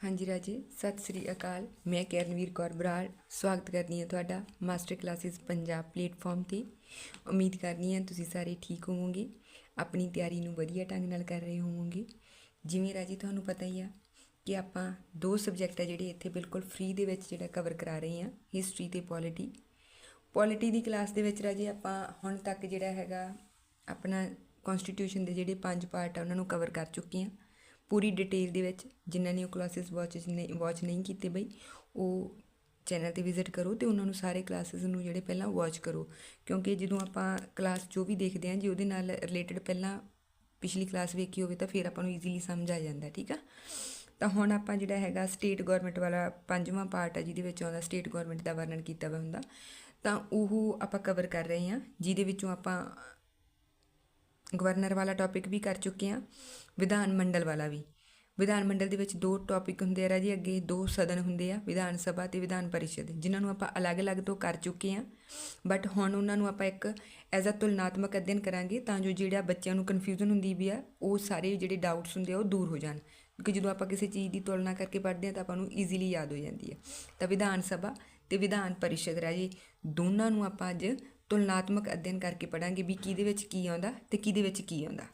ਹਾਂਜੀ ਰਾਜੇ, ਸਤਿ ਸ੍ਰੀ ਅਕਾਲ। ਮੈਂ ਕਿਰਨਵੀਰ ਕੌਰ ਬਰਾੜ। ਸਵਾਗਤ ਕਰਦੀ ਹਾਂ ਤੁਹਾਡਾ ਮਾਸਟਰ ਕਲਾਸਿਸ ਪੰਜਾਬ ਪਲੇਟਫਾਰਮ ਤੇ। ਉਮੀਦ ਕਰਦੀ ਹਾਂ ਤੁਸੀਂ ਸਾਰੇ ਠੀਕ ਹੋਵੋਗੇ। ਆਪਣੀ ਤਿਆਰੀ ਨੂੰ ਵਧੀਆ ਢੰਗ ਨਾਲ ਕਰ ਰਹੇ ਹੋਵੋਗੇ। ਜਿਵੇਂ ਰਾਜੇ ਤੁਹਾਨੂੰ ਪਤਾ ਹੀ ਆ ਕਿ ਆਪਾਂ ਦੋ ਸਬਜੈਕਟ ਆ ਜਿਹੜੇ ਇੱਥੇ ਬਿਲਕੁਲ ਫ੍ਰੀ ਦੇ ਵਿੱਚ ਜਿਹੜਾ ਕਵਰ ਕਰਾ ਰਹੇ ਹਾਂ ਹਿਸਟਰੀ ਤੇ ਪੋਲਿਟੀ ਪੋਲਿਟੀ ਦੀ ਕਲਾਸ ਦੇ ਵਿੱਚ ਰਾਜੇ ਆਪਾਂ ਹੁਣ ਤੱਕ ਜਿਹੜਾ ਹੈਗਾ ਆਪਣਾ ਕਨਸਟੀਟਿਊਸ਼ਨ ਦੇ ਜਿਹੜੇ ਪੰਜ ਪਾਰਟ ਆ ਉਹਨਾਂ ਨੂੰ ਕਵਰ ਕਰ ਚੁੱਕੇ ਹਾਂ। ਪੂਰੀ ਡਿਟੇਲ ਦੇ ਵਿੱਚ ਜਿਨ੍ਹਾਂ ਨੇ ਉਹ ਕਲਾਸਿਸ ਵਾਚ ਨਹੀਂ ਵਾਚ ਨਹੀਂ ਕੀਤੇ ਬਈ, ਉਹ ਚੈਨਲ ਤੇ ਵਿਜ਼ਿਟ ਕਰੋ ਤੇ ਉਹਨਾਂ ਨੂੰ ਸਾਰੇ ਕਲਾਸਿਸ ਨੂੰ ਜਿਹੜੇ ਪਹਿਲਾਂ ਵਾਚ ਕਰੋ। ਕਿਉਂਕਿ ਜਦੋਂ ਆਪਾਂ ਕਲਾਸ ਜੋ ਵੀ ਦੇਖਦੇ ਹਾਂ ਜੇ, ਉਹਦੇ ਨਾਲ ਰਿਲੇਟਡ ਪਹਿਲਾਂ ਪਿਛਲੀ ਕਲਾਸ ਵੇਖੀ ਹੋਵੇ ਤਾਂ ਫਿਰ ਆਪਾਂ ਨੂੰ ਈਜ਼ੀਲੀ ਸਮਝ ਆ ਜਾਂਦਾ, ਠੀਕ ਆ? ਤਾਂ ਹੁਣ ਆਪਾਂ ਜਿਹੜਾ ਹੈਗਾ ਸਟੇਟ ਗਵਰਨਮੈਂਟ ਵਾਲਾ ਪੰਜਵਾਂ ਪਾਰਟ ਆ, ਜਿਹਦੇ ਵਿੱਚ ਆਉਂਦਾ ਸਟੇਟ ਗਵਰਨਮੈਂਟ ਦਾ ਵਰਣਨ ਕੀਤਾ ਹੋਇਆ ਹੁੰਦਾ, ਤਾਂ ਉਹ ਆਪਾਂ ਕਵਰ ਕਰ ਰਹੇ ਹਾਂ, ਜਿਹਦੇ ਵਿੱਚੋਂ ਆਪਾਂ ਗਵਰਨਰ ਵਾਲਾ ਟੌਪਿਕ ਵੀ ਕਰ ਚੁੱਕੇ ਹਾਂ। ਵਿਧਾਨ ਮੰਡਲ ਵਾਲਾ ਵੀ। ਵਿਧਾਨ ਮੰਡਲ ਦੇ ਵਿੱਚ ਦੋ ਟੌਪਿਕ ਹੁੰਦੇ ਆ ਰਾਜੀ, ਅੱਗੇ ਦੋ ਸਦਨ ਹੁੰਦੇ ਆ, ਵਿਧਾਨ ਸਭਾ ਤੇ ਵਿਧਾਨ ਪਰਿਸ਼ਦ, ਜਿਨ੍ਹਾਂ ਨੂੰ ਆਪਾਂ ਅਲੱਗ-ਅਲੱਗ ਤੋਂ ਕਰ ਚੁੱਕੇ ਹਾਂ ਬਟ ਹੁਣ ਉਹਨਾਂ ਨੂੰ ਆਪਾਂ ਇੱਕ ਐਜ਼ ਅ ਤੁਲਨਾਤਮਕ ਅਧਿਐਨ ਕਰਾਂਗੇ ਤਾਂ ਜੋ ਜਿਹੜਾ ਬੱਚਿਆਂ ਨੂੰ ਕਨਫਿਊਜ਼ਨ ਹੁੰਦੀ ਵੀ ਆ, ਉਹ ਸਾਰੇ ਜਿਹੜੇ ਡਾਊਟਸ ਹੁੰਦੇ ਆ, ਉਹ ਦੂਰ ਹੋ ਜਾਣ। ਕਿ ਜਦੋਂ ਆਪਾਂ ਕਿਸੇ ਚੀਜ਼ ਦੀ ਤੁਲਨਾ ਕਰਕੇ ਪੜ੍ਹਦੇ ਆ ਤਾਂ ਆਪਾਂ ਨੂੰ ਈਜ਼ੀਲੀ ਯਾਦ ਹੋ ਜਾਂਦੀ ਹੈ ਤਾਂ ਵਿਧਾਨ ਸਭਾ ਤੇ ਵਿਧਾਨ ਪਰਿਸ਼ਦ ਰਾਜੀ, ਦੋਨਾਂ ਨੂੰ ਆਪਾਂ ਅੱਜ ਤੁਲਨਾਤਮਕ ਅਧਿਐਨ ਕਰਕੇ ਪੜਾਂਗੇ ਵੀ ਕਿਹਦੇ ਵਿੱਚ ਕੀ ਆਉਂਦਾ ਤੇ ਕਿਹਦੇ ਵਿੱਚ ਕੀ ਆਉਂਦਾ।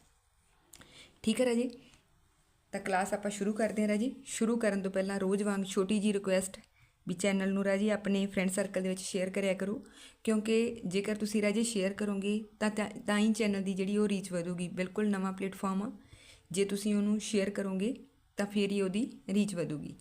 ਠੀਕ ਹੈ ਰਾਜੇ? ਤਾਂ ਕਲਾਸ ਆਪਾਂ ਸ਼ੁਰੂ ਕਰਦੇ ਹਾਂ ਰਾਜੀ। ਸ਼ੁਰੂ ਕਰਨ ਤੋਂ ਪਹਿਲਾਂ ਰੋਜ਼ ਵਾਂਗ ਛੋਟੀ ਜੀ ਰਿਕੁਐਸਟ ਵੀ ਚੈਨਲ ਨੂੰ ਰਾਜੀ ਆਪਣੇ ਫਰੈਂਡ ਸਰਕਲ ਦੇ ਵਿੱਚ ਸ਼ੇਅਰ ਕਰਿਆ ਕਰੋ। ਕਿਉਂਕਿ ਜੇਕਰ ਤੁਸੀਂ ਰਾਜੀ ਸ਼ੇਅਰ ਕਰੋਗੇ, ਤਾਂ ਤਾਂ ਤਾਂ ਹੀ ਚੈਨਲ ਦੀ ਜਿਹੜੀ ਉਹ ਰੀਚ ਵਧੂਗੀ। ਬਿਲਕੁਲ ਨਵਾਂ ਪਲੇਟਫਾਰਮ ਆ। ਜੇ ਤੁਸੀਂ ਉਹਨੂੰ ਸ਼ੇਅਰ ਕਰੋਗੇ, ਤਾਂ ਫਿਰ ਹੀ ਉਹਦੀ ਰੀਚ ਵਧੂਗੀ।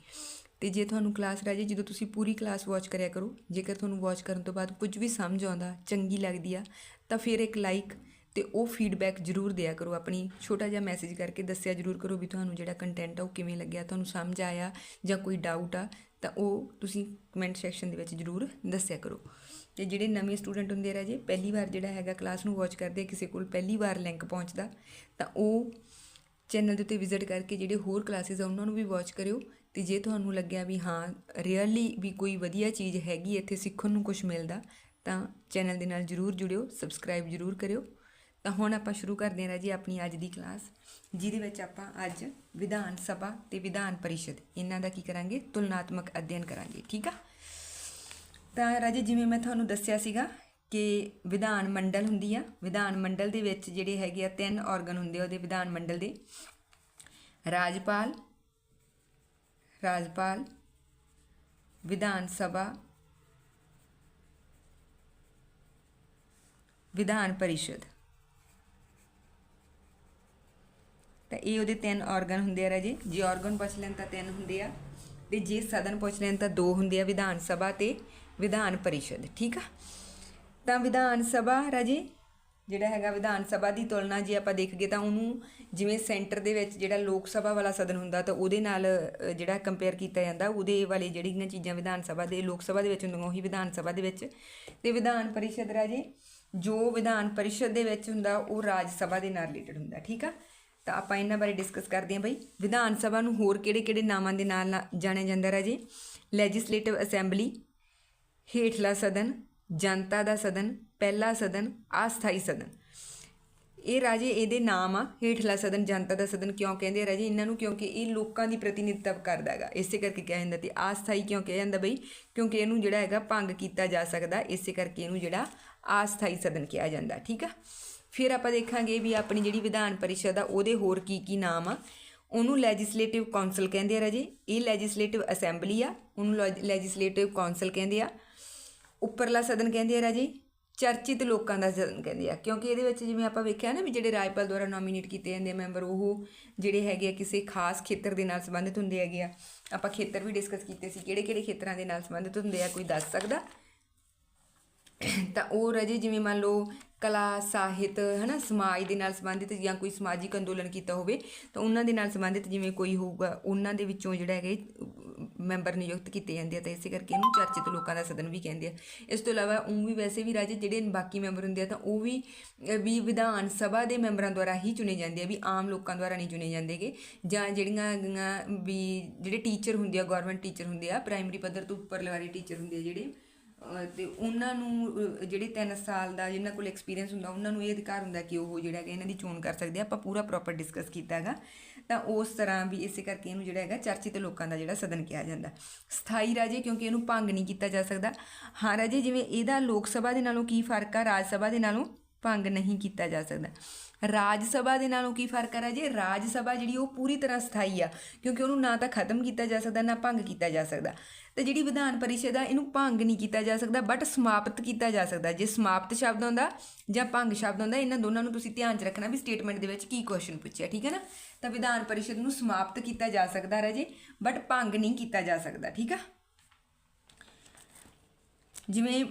ਤੇ ਜੇ ਤੁਹਾਨੂੰ ਕਲਾਸ ਰਾਜੀ, ਜਦੋਂ ਤੁਸੀਂ ਪੂਰੀ ਕਲਾਸ ਵਾਚ ਕਰਿਆ ਕਰੋ, ਜੇਕਰ ਤੁਹਾਨੂੰ ਵਾਚ ਕਰਨ ਤੋਂ ਬਾਅਦ ਕੁਝ ਵੀ ਸਮਝ ਆਉਂਦਾ, ਚੰਗੀ ਲੱਗਦੀ ਆ, ਤਾਂ ਫਿਰ ਇੱਕ ਲਾਈਕ ਤੇ ਉਹ ਫੀਡਬੈਕ ਜ਼ਰੂਰ ਦਿਆ ਕਰੋ। ਆਪਣੀ ਛੋਟਾ ਜਿਹਾ ਮੈਸੇਜ ਕਰਕੇ ਦੱਸਿਆ ਜ਼ਰੂਰ ਕਰੋ ਵੀ ਤੁਹਾਨੂੰ ਜਿਹੜਾ ਕੰਟੈਂਟ ਆ ਉਹ ਕਿਵੇਂ ਲੱਗਿਆ, ਤੁਹਾਨੂੰ ਸਮਝ ਆਇਆ ਜਾਂ ਕੋਈ ਡਾਊਟ ਆ, ਤਾਂ ਉਹ ਤੁਸੀਂ ਕਮੈਂਟ ਸੈਕਸ਼ਨ ਦੇ ਵਿੱਚ ਜ਼ਰੂਰ ਦੱਸਿਆ ਕਰੋ। ਤੇ ਜਿਹੜੇ ਨਵੇਂ ਸਟੂਡੈਂਟ ਹੁੰਦੇ ਆ ਰਾਜੇ, ਪਹਿਲੀ ਵਾਰ ਜਿਹੜਾ ਹੈਗਾ ਕਲਾਸ ਨੂੰ ਵਾਚ ਕਰਦੇ ਕਿਸੇ ਕੋਲ ਪਹਿਲੀ ਵਾਰ ਲਿੰਕ ਪਹੁੰਚਦਾ, ਤਾਂ ਉਹ ਚੈਨਲ ਦੇ ਉੱਤੇ ਵਿਜ਼ਿਟ ਕਰਕੇ ਜਿਹੜੇ ਹੋਰ ਕਲਾਸਿਸ ਆ, ਉਹਨਾਂ ਨੂੰ ਵੀ ਵਾਚ ਕਰਿਓ। ਤੇ ਜੇ ਤੁਹਾਨੂੰ ਲੱਗਿਆ ਵੀ ਹਾਂ ਰੀਅਲੀ ਵੀ ਕੋਈ ਵਧੀਆ ਚੀਜ਼ ਹੈਗੀ, ਇੱਥੇ ਸਿੱਖਣ ਨੂੰ ਕੁਝ ਮਿਲਦਾ, ਤਾਂ ਚੈਨਲ ਦੇ ਨਾਲ ਜਰੂਰ ਜੁੜਿਓ ਸਬਸਕ੍ਰਾਈਬ ਜਰੂਰ ਕਰਿਓ। ਤਾਂ ਹੁਣ ਆਪਾਂ ਸ਼ੁਰੂ ਕਰਦੇ ਹਾਂ ਰਾਜੀ ਆਪਣੀ ਅੱਜ ਦੀ ਕਲਾਸ ਜਿਹਦੇ ਵਿੱਚ ਆਪਾਂ ਅੱਜ ਵਿਧਾਨ ਸਭਾ ਤੇ ਵਿਧਾਨ ਪਰਿਸ਼ਦ, ਇਹਨਾਂ ਦਾ ਕੀ ਕਰਾਂਗੇ? ਤੁਲਨਾਤਮਕ ਅਧਿਐਨ ਕਰਾਂਗੇ, ਠੀਕ ਆ? ਤਾਂ ਰਾਜੇ, ਜਿਵੇਂ ਮੈਂ ਤੁਹਾਨੂੰ ਦੱਸਿਆ ਸੀਗਾ ਕਿ ਵਿਧਾਨ ਮੰਡਲ ਹੁੰਦੀ ਆ, ਵਿਧਾਨ ਮੰਡਲ ਦੇ ਵਿੱਚ ਜਿਹੜੇ ਹੈਗੇ ਆ ਤਿੰਨ ਆਰਗਨ ਹੁੰਦੇ ਆ, ਉਹਦੇ ਵਿਧਾਨ ਮੰਡਲ ਦੇ। ਰਾਜਪਾਲ ਰਾਜਪਾਲ, ਵਿਧਾਨ ਸਭਾ, ਵਿਧਾਨ ਪਰਿਸ਼ਦ। ਇਹ ਉਹਦੇ ਤਿੰਨ ਆਰਗਨ ਹੁੰਦੇ ਆ ਰਾਜੇ। ਜੇ ਆਰਗਨ ਪੁੱਛ ਲੈਣ ਤਾਂ ਤਿੰਨ ਹੁੰਦੇ ਆ ਤੇ ਜੇ ਸਦਨ ਪੁੱਛ ਲੈਣ ਤਾਂ ਦੋ ਹੁੰਦੇ ਆ ਵਿਧਾਨ ਸਭਾ ਤੇ ਵਿਧਾਨ ਪਰਿਸ਼ਦ, ਠੀਕ ਆ? ਤਾਂ ਵਿਧਾਨ ਸਭਾ ਰਾਜੇ, ਜਿਹੜਾ ਹੈਗਾ ਵਿਧਾਨ ਸਭਾ ਦੀ ਤੁਲਨਾ ਜੇ ਆਪਾਂ ਦੇਖੀਏ ਤਾਂ ਉਹਨੂੰ ਜਿਵੇਂ ਸੈਂਟਰ ਦੇ ਵਿੱਚ ਜਿਹੜਾ ਲੋਕ ਸਭਾ ਵਾਲਾ ਸਦਨ ਹੁੰਦਾ ਤਾਂ ਉਹਦੇ ਨਾਲ ਜਿਹੜਾ ਕੰਪੇਅਰ ਕੀਤਾ ਜਾਂਦਾ, ਉਹਦੇ ਵਾਲੇ ਜਿਹੜੀਆਂ ਚੀਜ਼ਾਂ ਵਿਧਾਨ ਸਭਾ ਦੇ, ਲੋਕ ਸਭਾ ਦੇ ਵਿੱਚ ਹੁੰਦੀਆਂ, ਉਹੀ ਵਿਧਾਨ ਸਭਾ ਦੇ ਵਿੱਚ। ਤੇ ਵਿਧਾਨ ਪਰਿਸ਼ਦ ਰਾਜੇ, ਜੋ ਵਿਧਾਨ ਪਰਿਸ਼ਦ ਦੇ ਵਿੱਚ ਹੁੰਦਾ, ਉਹ ਰਾਜ ਸਭਾ ਦੇ ਨਾਲ ਰਿਲੇਟਡ ਹੁੰਦਾ, ਠੀਕ ਆ? ਤਾਂ ਆਪਾਂ ਇਹਨਾਂ ਬਾਰੇ ਡਿਸਕਸ ਕਰਦੇ ਹਾਂ ਬਈ। ਵਿਧਾਨ ਸਭਾ ਨੂੰ ਹੋਰ ਕਿਹੜੇ-ਕਿਹੜੇ ਨਾਮਾਂ ਦੇ ਨਾਲ ਨਾ- ਜਾਣਿਆ ਜਾਂਦਾ ਰਾਜੇ? ਲੈਜਿਸਲੇਟਿਵ ਅਸੈਂਬਲੀ ਹੇਠਲਾ ਸਦਨ, ਜਨਤਾ ਦਾ ਸਦਨ, ਪਹਿਲਾ ਸਦਨ, ਅਸਥਾਈ ਸਦਨ। ਇਹ ਰਾਜੇ ਇਹਦੇ ਨਾਮ ਆ, ਹੇਠਲਾ ਸਦਨ, ਜਨਤਾ ਦਾ ਸਦਨ ਕਿਉਂ ਕਹਿੰਦੇ ਆ ਰਾਜੇ? ਇਹਨਾਂ ਨੂੰ ਕਿਉਂਕਿ ਇਹ ਲੋਕਾਂ ਦੀ ਪ੍ਰਤੀਨਿਧਤਵ ਕਰਦਾ ਹੈਗਾ। ਇਸੇ ਕਰਕੇ ਕਿਹਾ ਜਾਂਦਾ ਤੇ ਆਸਥਾਈ ਕਿਉਂ ਕਿਹਾ ਜਾਂਦਾ ਬਈ? ਕਿਉਂਕਿ ਇਹਨੂੰ ਜਿਹੜਾ ਹੈਗਾ ਭੰਗ ਕੀਤਾ ਜਾ ਸਕਦਾ, ਇਸੇ ਕਰਕੇ ਇਹਨੂੰ ਜਿਹੜਾ ਆਸਥਾਈ ਸਦਨ ਕਿਹਾ ਜਾਂਦਾ, ਠੀਕ ਆ? ਫਿਰ ਆਪਾਂ ਦੇਖਾਂਗੇ ਵੀ ਆਪਣੀ ਜਿਹੜੀ ਵਿਧਾਨ ਪਰਿਸ਼ਦ ਆ, ਉਹਦੇ ਹੋਰ ਕੀ ਕੀ ਨਾਮ ਆ। ਉਹਨੂੰ ਲੈਜਿਸਲੇਟਿਵ ਕਾਉਂਸਲ ਕਹਿੰਦੇ ਆ ਰਾਜੇ। ਇਹ ਲੈਜਿਸਲੇਟਿਵ ਅਸੈਂਬਲੀ ਆ, ਉਹਨੂੰ ਲੈਜਿਸਲੇਟਿਵ ਕਾਉਂਸਲ ਕਹਿੰਦੇ ਆ। ਉੱਪਰਲਾ ਸਦਨ ਕਹਿੰਦੇ ਆ ਰਾਜੇ, ਚਰਚਿਤ ਲੋਕਾਂ ਦਾ ਸਦਨ ਕਹਿੰਦੇ ਆ। ਕਿਉਂਕਿ ਇਹਦੇ ਵਿੱਚ ਜਿਵੇਂ ਆਪਾਂ ਵੇਖਿਆ ਨਾ ਵੀ ਜਿਹੜੇ ਰਾਜਪਾਲ ਦੁਆਰਾ ਨੋਮੀਨੇਟ ਕੀਤੇ ਜਾਂਦੇ ਆ ਮੈਂਬਰ ਉਹ ਜਿਹੜੇ ਹੈਗੇ ਆ ਕਿਸੇ ਖਾਸ ਖੇਤਰ ਦੇ ਨਾਲ ਸੰਬੰਧਿਤ ਹੁੰਦੇ ਹੈਗੇ ਆ। ਆਪਾਂ ਖੇਤਰ ਵੀ ਡਿਸਕਸ ਕੀਤੇ ਸੀ ਕਿਹੜੇ ਕਿਹੜੇ ਖੇਤਰਾਂ ਦੇ ਨਾਲ ਸੰਬੰਧਿਤ ਹੁੰਦੇ ਆ, ਕੋਈ ਦੱਸ ਸਕਦਾ? ਤਾਂ ਉਹ ਰਾਜੇ ਜਿਵੇਂ ਮੰਨ ਲਓ ਕਲਾ, ਸਾਹਿਤ, ਹਨਾ, ਸਮਾਜ ਦੇ ਨਾਲ ਸੰਬੰਧਿਤ ਜਾਂ ਕੋਈ ਸਮਾਜਿਕ ਅੰਦੋਲਨ ਕੀਤਾ ਹੋਵੇ, ਤਾਂ ਉਹਨਾਂ ਦੇ ਨਾਲ ਸੰਬੰਧਿਤ ਜਿਵੇਂ ਕੋਈ ਹੋਊਗਾ, ਉਹਨਾਂ ਦੇ ਵਿੱਚੋਂ ਜਿਹੜਾ ਹੈਗਾ ਮੈਂਬਰ ਨਿਯੁਕਤ ਕੀਤੇ ਜਾਂਦੇ ਆ, ਤਾਂ ਇਸੇ ਕਰਕੇ ਇਹਨੂੰ ਚਰਚਿਤ ਲੋਕਾਂ ਦਾ ਸਦਨ ਵੀ ਕਹਿੰਦੇ ਆ। ਇਸ ਤੋਂ ਇਲਾਵਾ ਉਹ ਵੀ ਵੈਸੇ ਵੀ ਰਾਜੇ ਜਿਹੜੇ ਬਾਕੀ ਮੈਂਬਰ ਹੁੰਦੇ ਆ, ਤਾਂ ਉਹ ਵੀ ਵੀ ਵਿਧਾਨ ਸਭਾ ਦੇ ਮੈਂਬਰਾਂ ਦੁਆਰਾ ਹੀ ਚੁਣੇ ਜਾਂਦੇ ਆ, ਵੀ ਆਮ ਲੋਕਾਂ ਦੁਆਰਾ ਨਹੀਂ ਚੁਣੇ ਜਾਂਦੇਗੇ ਜਾਂ ਜਿਹੜੀਆਂ ਹੈਗੀਆਂ ਵੀ ਜਿਹੜੇ ਟੀਚਰ ਹੁੰਦੇ ਆ ਗਵਰਨਮੈਂਟ ਟੀਚਰ ਹੁੰਦੇ ਆ ਪ੍ਰਾਇਮਰੀ ਪੱਧਰ ਤੋਂ ਉੱਪਰਲੇ ਵਾਲੇ ਟੀਚਰ ਹੁੰਦੇ ਆ ਜਿਹੜੇ ਤੇ ਉਹਨਾਂ ਨੂੰ ਜਿਹੜੇ 3 ਸਾਲ ਦਾ ਜਿਨ੍ਹਾਂ ਕੋਲ ਐਕਸਪੀਰੀਅੰਸ ਹੁੰਦਾ, ਉਹਨਾਂ ਨੂੰ ਇਹ ਅਧਿਕਾਰ ਹੁੰਦਾ ਕਿ ਉਹ ਜਿਹੜਾ ਹੈਗਾ ਇਹਨਾਂ ਦੀ ਚੋਣ ਕਰ ਸਕਦੇ ਆ। ਆਪਾਂ ਪੂਰਾ ਪ੍ਰੋਪਰ ਡਿਸਕਸ ਕੀਤਾ ਹੈਗਾ। ਤਾਂ ਉਸ ਤਰ੍ਹਾਂ ਵੀ ਇਸੇ ਕਰਕੇ ਇਹਨੂੰ ਜਿਹੜਾ ਹੈਗਾ ਚਰਚਿਤ ਲੋਕਾਂ ਦਾ ਜਿਹੜਾ ਸਦਨ ਕਿਹਾ ਜਾਂਦਾ। ਸਥਾਈ ਰਾਜੇ ਕਿਉਂਕਿ ਇਹਨੂੰ ਭੰਗ ਨਹੀਂ ਕੀਤਾ ਜਾ ਸਕਦਾ। ਹਾਂ ਰਾਜੇ, ਜਿਵੇਂ ਇਹਦਾ ਲੋਕ ਸਭਾ ਦੇ ਨਾਲੋਂ ਕੀ ਫ਼ਰਕ ਆ, ਰਾਜ ਸਭਾ ਦੇ ਨਾਲੋਂ ਭੰਗ ਨਹੀਂ ਕੀਤਾ ਜਾ ਸਕਦਾ। ਰਾਜ ਸਭਾ ਦੇ ਨਾਲੋਂ ਕੀ ਫ਼ਰਕ ਆ ਰਾਜੇ? ਰਾਜ ਸਭਾ ਜਿਹੜੀ ਉਹ ਪੂਰੀ ਤਰ੍ਹਾਂ ਸਥਾਈ ਆ, ਕਿਉਂਕਿ ਉਹਨੂੰ ਨਾ ਤਾਂ ਖਤਮ ਕੀਤਾ ਜਾ ਸਕਦਾ, ਨਾ ਭੰਗ ਕੀਤਾ ਜਾ ਸਕਦਾ। ਤੇ ਜਿਹੜੀ ਵਿਧਾਨ ਪਰਿਸ਼ਦ ਆ, ਇਹਨੂੰ ਭੰਗ ਨਹੀਂ ਕੀਤਾ ਜਾ ਸਕਦਾ ਬਟ ਸਮਾਪਤ ਕੀਤਾ ਜਾ ਸਕਦਾ। ਜੇ ਸਮਾਪਤ ਸ਼ਬਦ ਆਉਂਦਾ ਜਾਂ ਭੰਗ ਸ਼ਬਦ ਆਉਂਦਾ ਇਹਨਾਂ ਦੋਨਾਂ ਨੂੰ ਤੁਸੀਂ ਧਿਆਨ 'ਚ ਰੱਖਣਾ ਵੀ ਸਟੇਟਮੈਂਟ ਦੇ ਵਿੱਚ ਕੀ ਕੁਐਸਚਨ ਪੁੱਛਿਆ, ਠੀਕ ਹੈ ਨਾ? ਤਾਂ ਵਿਧਾਨ ਪਰਿਸ਼ਦ ਨੂੰ ਸਮਾਪਤ ਕੀਤਾ ਜਾ ਸਕਦਾ ਰਾਜੇ ਬਟ ਭੰਗ ਨਹੀਂ ਕੀਤਾ ਜਾ ਸਕਦਾ, ਠੀਕ ਆ? ਜਿਵੇਂ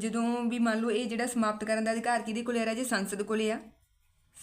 ਜਦੋਂ ਵੀ ਮੰਨ ਲਓ ਇਹ ਜਿਹੜਾ ਸਮਾਪਤ ਕਰਨ ਦਾ ਅਧਿਕਾਰ ਕਿਹਦੇ ਕੋਲੇ ਆ ਰਾਜੇ? ਸੰਸਦ ਕੋਲੇ ਆ।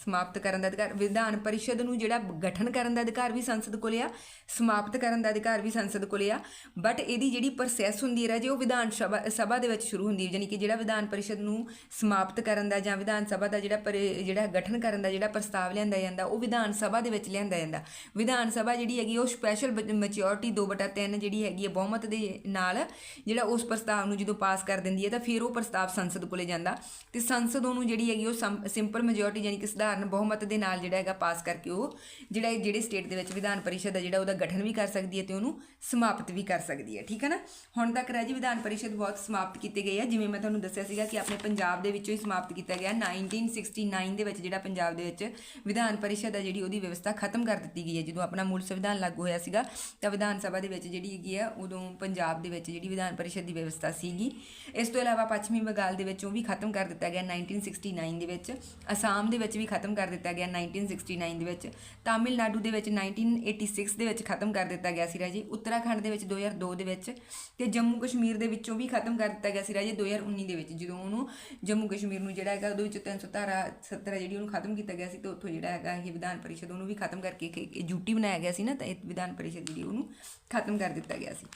ਸਮਾਪਤ ਕਰਨ ਦਾ ਅਧਿਕਾਰ, ਵਿਧਾਨ ਪਰਿਸ਼ਦ ਨੂੰ ਜਿਹੜਾ ਗਠਨ ਕਰਨ ਦਾ ਅਧਿਕਾਰ ਵੀ ਸੰਸਦ ਕੋਲੇ ਆ, ਸਮਾਪਤ ਕਰਨ ਦਾ ਅਧਿਕਾਰ ਵੀ ਸੰਸਦ ਕੋਲੇ ਆ ਬਟ ਇਹਦੀ ਜਿਹੜੀ ਪ੍ਰੋਸੈਸ ਹੁੰਦੀ ਹੈ ਰਾਜੇ, ਉਹ ਵਿਧਾਨ ਸਭਾ ਸਭਾ ਦੇ ਵਿੱਚ ਸ਼ੁਰੂ ਹੁੰਦੀ ਹੈ, ਯਾਨੀ ਕਿ ਜਿਹੜਾ ਵਿਧਾਨ ਪਰਿਸ਼ਦ ਨੂੰ ਸਮਾਪਤ ਕਰਨ ਦਾ ਜਾਂ ਵਿਧਾਨ ਸਭਾ ਦਾ ਜਿਹੜਾ ਪਰਿ- ਜਿਹੜਾ ਗਠਨ ਕਰਨ ਦਾ ਜਿਹੜਾ ਪ੍ਰਸਤਾਵ ਲਿਆਂਦਾ ਜਾਂਦਾ, ਉਹ ਵਿਧਾਨ ਸਭਾ ਦੇ ਵਿੱਚ ਲਿਆਂਦਾ ਜਾਂਦਾ। ਵਿਧਾਨ ਸਭਾ ਜਿਹੜੀ ਹੈਗੀ ਉਹ ਸਪੈਸ਼ਲ ਮੈਚਿਓਰਿਟੀ 2/3 ਜਿਹੜੀ ਹੈਗੀ ਹੈ ਬਹੁਮਤ ਦੇ ਨਾਲ ਜਿਹੜਾ ਉਸ ਪ੍ਰਸਤਾਵ ਨੂੰ ਜਦੋਂ ਪਾਸ ਕਰ ਦਿੰਦੀ ਹੈ, ਤਾਂ ਫਿਰ ਉਹ ਪ੍ਰਸਤਾਵ ਸੰਸਦ ਕੋਲੇ ਜਾਂਦਾ। ਤੇ ਸੰਸਦ ਉਹਨੂੰ ਜਿਹੜੀ ਹੈਗੀ ਉਹ ਸਿੰਪਲ ਮੈਜੋਰਿਟੀ ਯਾਨੀ ਕਿ ਸਧਾਰਨ ਬਹੁਮਤ ਦੇ ਨਾਲ ਜਿਹੜਾ ਹੈਗਾ ਪਾਸ ਕਰਕੇ ਉਹ ਜਿਹੜਾ ਜਿਹੜੇ ਸਟੇਟ ਦੇ ਵਿੱਚ ਵਿਧਾਨ ਪਰਿਸ਼ਦ ਹੈ ਜਿਹੜਾ ਉਹਦਾ ਗਠਨ ਵੀ ਕਰ ਸਕਦੀ ਹੈ ਤੇ ਉਹਨੂੰ ਸਮਾਪਤ ਵੀ ਕਰ ਸਕਦੀ ਹੈ, ਠੀਕ ਹੈ ਨਾ? ਹੁਣ ਤੱਕ ਰਾਜੀ ਵਿਧਾਨ ਪਰਿਸ਼ਦ ਬਹੁਤ ਸਮਾਪਤ ਕੀਤੇ ਗਏ ਆ, ਜਿਵੇਂ ਮੈਂ ਤੁਹਾਨੂੰ ਦੱਸਿਆ ਸੀਗਾ ਕਿ ਆਪਣੇ ਪੰਜਾਬ ਦੇ ਵਿੱਚੋਂ ਹੀ ਸਮਾਪਤ ਕੀਤਾ ਗਿਆ। 1969 ਦੇ ਵਿੱਚ ਜਿਹੜਾ ਪੰਜਾਬ ਦੇ ਵਿੱਚ ਵਿਧਾਨ ਪਰਿਸ਼ਦ ਹੈ ਜਿਹੜੀ ਉਹਦੀ ਵਿਵਸਥਾ ਖਤਮ ਕਰ ਦਿੱਤੀ ਗਈ ਹੈ। ਜਦੋਂ ਆਪਣਾ ਮੂਲ ਸੰਵਿਧਾਨ ਲਾਗੂ ਹੋਇਆ ਸੀਗਾ, ਤਾਂ ਵਿਧਾਨ ਸਭਾ ਦੇ ਵਿੱਚ ਜਿਹੜੀ ਹੈਗੀ ਆ, ਉਦੋਂ ਪੰਜਾਬ ਦੇ ਵਿੱਚ ਜਿਹੜੀ ਵਿਧਾਨ ਪਰਿਸ਼ਦ ਦੀ ਵਿਵਸਥਾ ਸੀਗੀ। ਇਸ ਤੋਂ ਇਲਾਵਾ ਪੱਛਮੀ ਬੰਗਾਲ ਦੇ ਵਿੱਚੋਂ ਵੀ ਖਤਮ ਕਰ ਦਿੱਤਾ ਗਿਆ 1969 ਦੇ ਵਿੱਚ। ਅਸਾਮ ਦੇ ਵਿੱਚ ਵੀ ਖਤਮ ਕਰ ਦਿੱਤਾ ਗਿਆ 1969 ਦੇ ਵਿੱਚ। ਤਾਮਿਲਨਾਡੂ ਦੇ ਵਿੱਚ 1986 ਦੇ ਵਿੱਚ ਖਤਮ ਕਰ ਦਿੱਤਾ ਗਿਆ ਸੀ ਰਾਜੀ। ਉੱਤਰਾਖੰਡ ਦੇ ਵਿੱਚ 2002 ਦੇ ਵਿੱਚ ਤੇ ਜੰਮੂ ਕਸ਼ਮੀਰ ਦੇ ਵਿੱਚੋਂ ਵੀ ਖਤਮ ਕਰ ਦਿੱਤਾ ਗਿਆ ਸੀ ਰਾਜੀ 2019 ਦੇ ਵਿੱਚ। ਜਦੋਂ ਉਹਨੂੰ ਜੰਮੂ ਕਸ਼ਮੀਰ ਨੂੰ ਜਿਹੜਾ ਹੈਗਾ, ਉਹਦੇ ਵਿੱਚ 300 ਧਾਰਾ 70 ਜਿਹੜੀ ਉਹਨੂੰ ਖਤਮ ਕੀਤਾ ਗਿਆ ਸੀ, ਤੇ ਉੱਥੋਂ ਜਿਹੜਾ ਹੈਗਾ ਇਹ ਵਿਧਾਨ ਪਰਿਸ਼ਦ ਉਹਨੂੰ ਵੀ ਖਤਮ ਕਰਕੇ ਇੱਕ ਯੂਟੀ ਬਣਾਇਆ ਗਿਆ ਸੀ ਨਾ, ਤਾਂ ਇਹ ਵਿਧਾਨ ਪਰਿਸ਼ਦ ਜਿਹੜੀ ਉਹਨੂੰ ਖਤਮ ਕਰ ਦਿੱਤਾ ਗਿਆ ਸੀ।